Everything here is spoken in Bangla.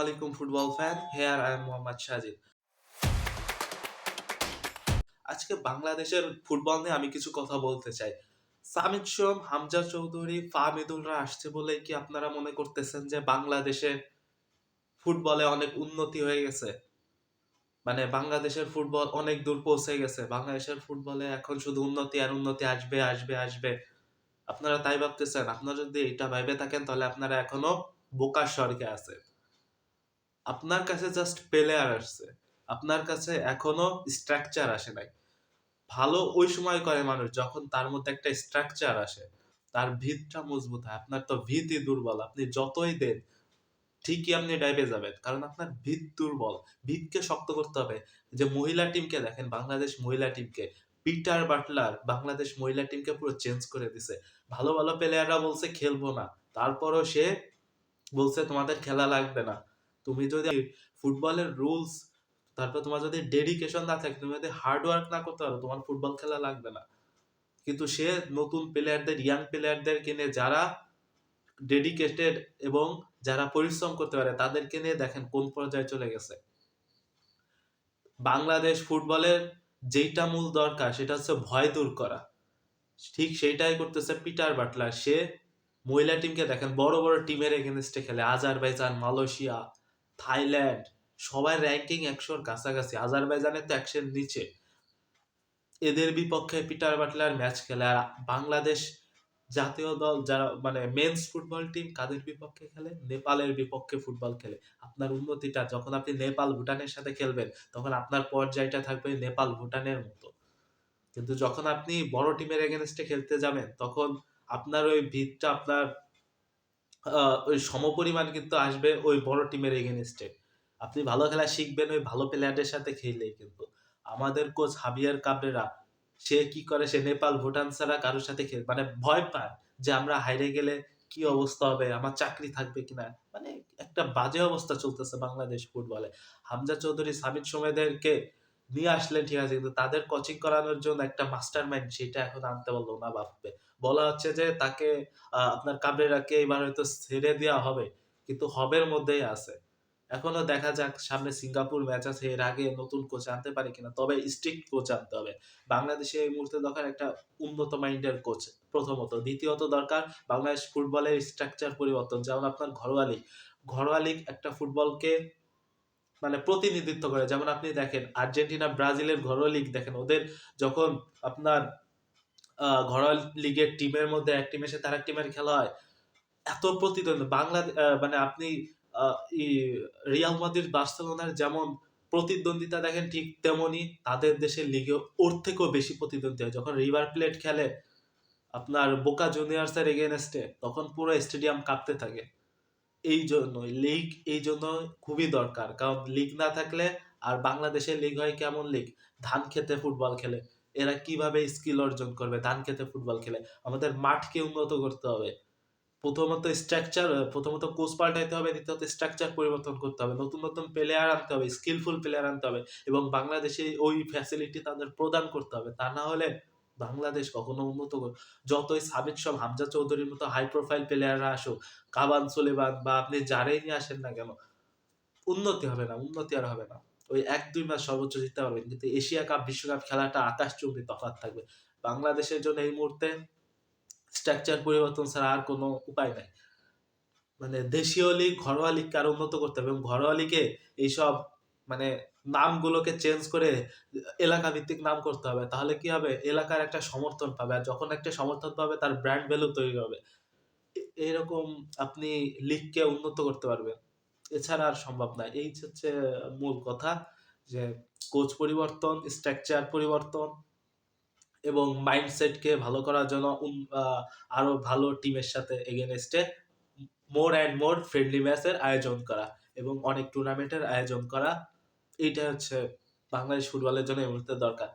আলাইকুম, football fan here I am Mohammad Sajid আজকে বাংলাদেশের ফুটবল নিয়ে আমি কিছু কথা বলতে চাই। সামিদ সোম, হামজা চৌধুরী ফাহমিদুলরা আসছে বলে কি আপনারা মনে করতেছেন যে বাংলাদেশে ফুটবলে অনেক উন্নতি হয়ে গেছে? মানে বাংলাদেশের ফুটবল অনেক দূর পৌঁছে গেছে। বাংলাদেশের ফুটবলে এখন শুধু উন্নতি আর উন্নতি আসবে আসবে আসবে। আপনারা তাই ভাবতেছেন? আপনারা যদি এটা ভাইবে থাকেন, তাহলে আপনারা এখনও বোকার স্বর্গে আছেন। আপনার কাছে জাস্ট প্লেয়ার আসছে। আপনার কাছে এখনও স্ট্রাকচার আসে নাই। ভালো ওই সময় করে মানুষ যখন তার মধ্যে একটা স্ট্রাকচার আসে, তার ভিতটা মজবুত হয়, আপনার তো ভিতই দুর্বল, আপনি যতই দেন, ঠিকই আপনি ডাইবে যাবেন, কারণ আপনার ভিত দুর্বল। ভিতকে শক্ত করতে হবে। যে মহিলা টিমকে দেখেন, বাংলাদেশ মহিলা টিমকে পিটার বাটলার বাংলাদেশ মহিলা টিমকে পুরো চেঞ্জ করে দিছে। ভালো ভালো প্লেয়াররা বলছে, খেলব না। তারপরও সে বলছে, তোমাদের খেলা লাগবে না। তুমি যদি ফুটবলের রুলস তারপর তোমার যদি ডেডিকেশন না থাকে, তুমি যদি হার্ড ওয়ার্ক না করতে পারো, তোমার ফুটবল খেলা লাগবে না। কিন্তু সে নতুন প্লেয়ারদের ইয়াং প্লেয়ারদের কিনে যারা ডেডিকেটেড এবং যারা পরিশ্রম করতে পারে, তাদেরকে নিয়ে দেখেন কোন পর্যায়ে চলে গেছে। বাংলাদেশ ফুটবলের যেইটা মূল দরকার, সেটা হচ্ছে ভয় দূর করা। ঠিক সেইটাই করতেছে পিটার বাটলার। সে মহিলা টিমকে দেখেন, বড় বড় টিমের এগেনস্টে খেলে, আজারবাইজান, মালয়েশিয়া থাইল্যান্ড, সবাই র্যাঙ্কিং একশোর কাছাকাছি। আজারবাইজানের তো একশোর নিচে। এদের বিপক্ষে পিটার বাটলার ম্যাচ খেলে। আর বাংলাদেশ জাতীয় দল যারা মানে মেন্স ফুটবল টিম কাদের বিপক্ষে খেলে? নেপালের বিপক্ষে ফুটবল খেলে। আপনার উন্নতিটা, যখন আপনি নেপাল ভুটানের সাথে খেলবেন, তখন আপনার পর্যায়টা থাকবে নেপাল ভুটানের মতো। কিন্তু যখন আপনি বড় টিমের এগেনস্টে খেলতে যাবেন, তখন আপনার ওই ভিতটা, আপনার ওই সমপরিমাণ কিন্তু আসবে ওই বড় টিমের এগেনস্টে আপনি ভালো খেলা শিখবেন, ওই ভালো প্লেয়ারদের সাথে খেললেই কিন্তু। আমাদের কোচ হাবিয়ার কাবরেরা, সে কি করে, সে নেপাল ভুটান ছাড়া কারোর সাথে খেল মানে ভয় পায় যে আমরা হাইরে গেলে কি অবস্থা হবে, আমার চাকরি থাকবে কিনা। মানে একটা বাজে অবস্থা চলতেছে বাংলাদেশ ফুটবলে হামজা চৌধুরী সামিদ সোমেদেরকে নিয়ে আসলেন, ঠিক আছে, কিন্তু তাদের কোচিং করানোর জন্য একটা মাস্টার মাইন্ড সেটা এখন আনতে পারল না, ভাববে। বলা হচ্ছে যে তাকে আপনার কাবরেরাকে এবার হয়তো ছেড়ে দেওয়া হবে, কিন্তু হবের মধ্যেই আছে। এখনও দেখা যাক, সামনে সিঙ্গাপুর ম্যাচ আছে, এর আগে নতুন কোচ আনতে পারে কিনা, তবে স্ট্রিক্ট কোচ আনতে হবে। বাংলাদেশে এই মুহূর্তে দরকার একটা উন্নত মাইন্ডের কোচ প্রথমত। দ্বিতীয়ত দরকার, বাংলাদেশ ফুটবলের স্ট্রাকচার পরিবর্তন। যেমন আপনার ঘরোয়া লিগ ঘরোয়া লিগ একটা ফুটবলকে মানে প্রতিনিধিত্ব করে। যেমন আপনি দেখেন, আর্জেন্টিনা ব্রাজিলের ঘরোয়া লিগ দেখেন, ওদের যখন আপনার ঘরোয়া লিগের টিমের মধ্যে এক টিমের সাথে আরেক টিমের খেলা হয়। এত প্রতিদ্বন্দ্বী। বাংলাদেশ মানে আপনি রিয়াল মাদ্রিদ বার্সেলোনার যেমন প্রতিদ্বন্দ্বিতা দেখেন, ঠিক তেমনই তাদের দেশের লিগে ওর থেকেও বেশি প্রতিদ্বন্দ্বী হয়। যখন রিভার প্লেট খেলে আপনার বোকা জুনিয়র্সের এগেনস্টে তখন পুরো স্টেডিয়াম কাঁপতে থাকে। এই জন্যই লিগ, এই জন্য খুবই দরকার। কারণ লিগ না থাকলে আর বাংলাদেশের লিগ হয় কেমন লিগ? ধান খেতে ফুটবল খেলে। এরা কীভাবে স্কিল অর্জন করবে? ধান খেতে ফুটবল খেলে। আমাদের মাঠকে উন্নত করতে হবে। প্রথমত স্ট্রাকচার প্রথমত কোচ পাল্টাইতে হবে, দ্বিতীয়ত স্ট্রাকচার পরিবর্তন করতে হবে। নতুন নতুন প্লেয়ার আনতে হবে স্কিলফুল প্লেয়ার আনতে হবে এবং বাংলাদেশে ওই ফ্যাসিলিটি তাদের প্রদান করতে হবে। তা না হলে বাংলাদেশ কখনো উন্নত যতই সাবিক সব হামজা চৌধুরীর মতো হাই প্রোফাইল প্লেয়াররা আসুক, কাবান, সুলেমান বা আপনি যারাই নিয়ে আসেন না কেন, উন্নতি হবে না, উন্নতি আর হবে না। ওই এক, দুই ম্যাচ সর্বোচ্চ জিততে পারবেন কিন্তু এশিয়া কাপ, বিশ্বকাপ খেলাটা আকাশ চুম্বি তফাৎ থাকবে। বাংলাদেশের জন্য এই মুহূর্তে স্ট্রাকচার পরিবর্তন ছাড়া আর কোনো উপায় নাই। মানে দেশীয় লিগ, ঘরোয়া লিগকে আরও উন্নত করতে হবে এবং ঘরোয়া লিগে এইসব মানে নামগুলোকে চেঞ্জ করে এলাকা ভিত্তিক নাম করতে হবে। তাহলে কি হবে? এলাকার একটা সমর্থন পাবে আর যখন একটা সমর্থন পাবে, তার ব্র্যান্ড ভ্যালু তৈরি হবে। এরকম আপনি লিগকে উন্নত করতে পারবেন। এছাড়া আর সম্ভব না। এই হচ্ছে মূল কথা যে কোচ পরিবর্তন স্ট্রাকচার পরিবর্তন এবং মাইন্ডসেটকে ভালো করার জন্য আরও ভালো টিমের সাথে এগেনস্টে মোর অ্যান্ড মোর ফ্রেন্ডলি ম্যাচের আয়োজন করা এবং অনেক টুর্নামেন্টের আয়োজন করা। এইটা হচ্ছে বাংলাদেশ ফুটবলের জন্য এই মুহূর্তে দরকার।